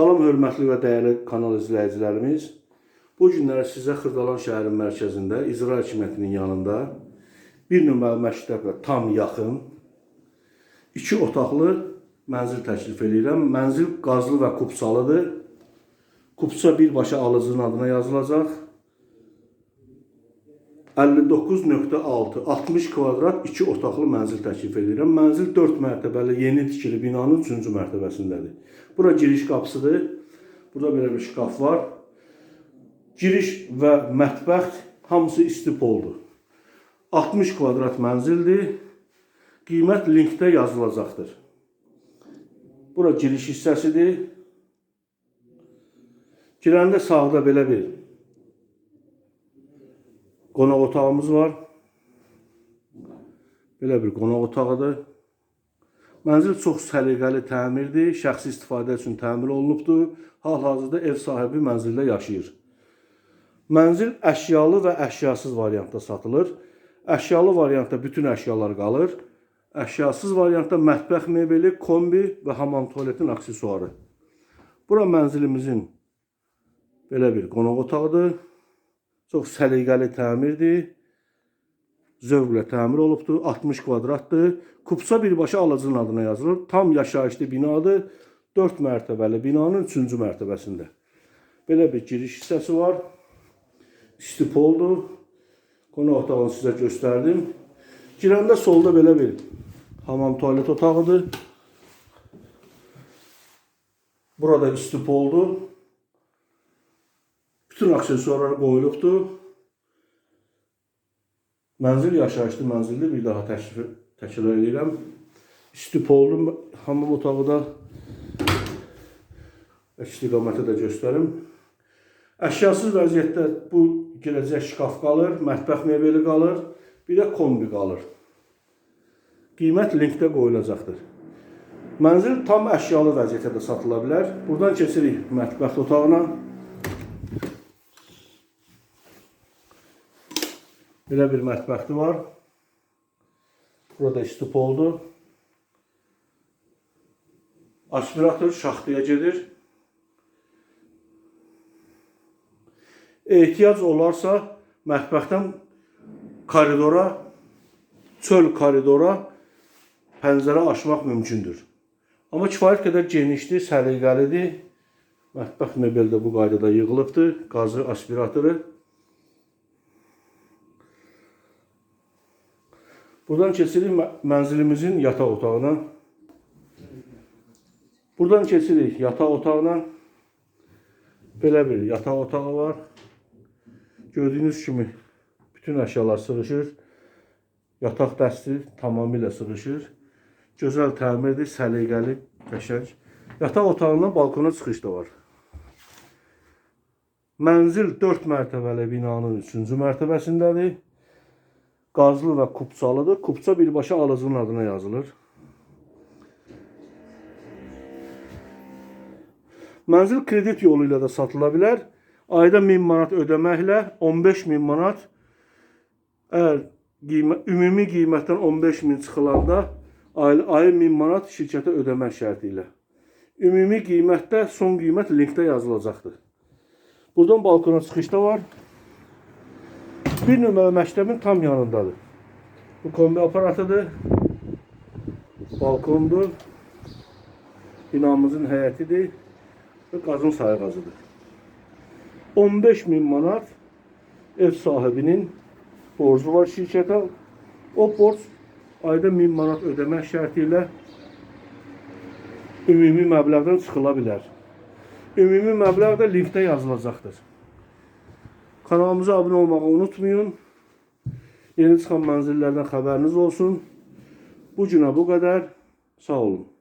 Salam hörmətli və dəyərli kanal izləyicilərimiz. Bu günləri sizə Xırdalan şəhərinin mərkəzində icra hakimiyyətinin yanında bir nömrəli məktəblə tam yaxın iki otaqlı mənzil təklif edirəm. Mənzil qazlı və kupsalıdır. Kupsa birbaşa alıcının adına yazılacaq. 59.6 60 kvadrat 2 otaqlı mənzil təklif edirəm. Mənzil 4 mərtəbəli yeni tikili binanın 3-cü mərtəbəsindədir. Bura giriş qapısıdır. Burada belə bir şkaf var. Giriş və mətbəx hamısı istipoldur. 60 kvadrat mənzildir. Qiymət linkdə yazılacaqdır. Bura giriş hissəsidir. Girəndə sağda belə bir qonaq otağımız var. Belə bir qonaq otağıdır. Mənzil çox səliqəli təmirdir, şəxsi istifadə üçün təmir olunubdur. Hal-hazırda ev sahibi mənzildə yaşayır. Mənzil əşyalı və əşyasız variantda satılır. Əşyalı variantda bütün əşyalar qalır. Əşyasız variantda mətbəx mebeli, kombi və hamam tualetin aksesuarı. Bura mənzilimizin belə bir qonaq otağıdır. Çox səliqəli təmirdir. Zövqlə təmir olubdur. 60 kvadratdır. Kupsa birbaşa alıcının adına yazılır. Tam yaşayışlı binadır. 4 mərtəbəli binanın 3-cü mərtəbəsində. Belə bir giriş hissəsi var. İstipoldur. Qonaq otağını sizə göstərdim. Girəndə solda belə bir hamam tualet otağıdır. Burada istipoldur. Bütün aksesuarlar qoyulubdur. Mənzil yaşayışlı mənzildir. Bir daha təklif təkrar edirəm. İstipollu hamam otağı da istiqaməti də göstərim. Əşyasız vəziyyətdə bu girəcək şkaf qalır, mətbəx mebeli qalır, bir də kombi qalır. Qiymət linkdə qoyulacaqdır. Mənzil tam əşyalı vəziyyətdə də satıla bilər. Buradan keçirik mətbəx otağına. Belə bir mətbəxti var. Burada istipoldur. Aspirator şaxtaya gedir. Ehtiyac olarsa mətbəxdən koridora, çöl koridora pəncərə açmaq mümkündür. Amma kifayət qədər genişdir, səliqəlidir. Mətbəx mebel də bu qaydada yığılıbdır. Qazı aspiratoru. Buradan keçirik mənzilimizin yataq otağına. Buradan keçirik yataq otağına. Belə bir yataq otağı var. Gördüyünüz kimi bütün əşyalar sığışır. Yataq dəsti tamamilə sığışır. Gözəl təmirdir, səliqəli, qəşəng. Yataq otağından balkona çıxış da var. Mənzil 4 mərtəbəli binanın 3-cü mərtəbəsindədir. Qazlı və kupsalıdır. Kupsa birbaşa alıcının adına yazılır. Mənzil kredit yolu ilə də satıla bilər. Ayda 1000 manat ödəməklə 15000 manat əgər qiymət, ümumi qiymətdən 15000 çıxılanda aylı ayı 1000 manat şirkətə ödəmək şərti ilə. Ümumi qiymətdə son qiymət linkdə yazılacaqdır. Buradan balkona çıxış da var. Bir nömrəli məktəbin tam yanındadır. Bu kombi aparatıdır. Balkondur. Binamızın həyətidir və qazın sayğacıdır. 15 min manat ev sahibinin borcu var şirkətə. O borc ayda 1000 manat ödəmək şərti ilə ümumi məbləğdən çıxıla bilər. Ümumi məbləğ də linkdə yazılacaqdır. Kanalımıza abunə olmağı unutmayın. Yeni çıxan mənzillərdən xəbəriniz olsun. Bu günə bu qədər. Sağ olun.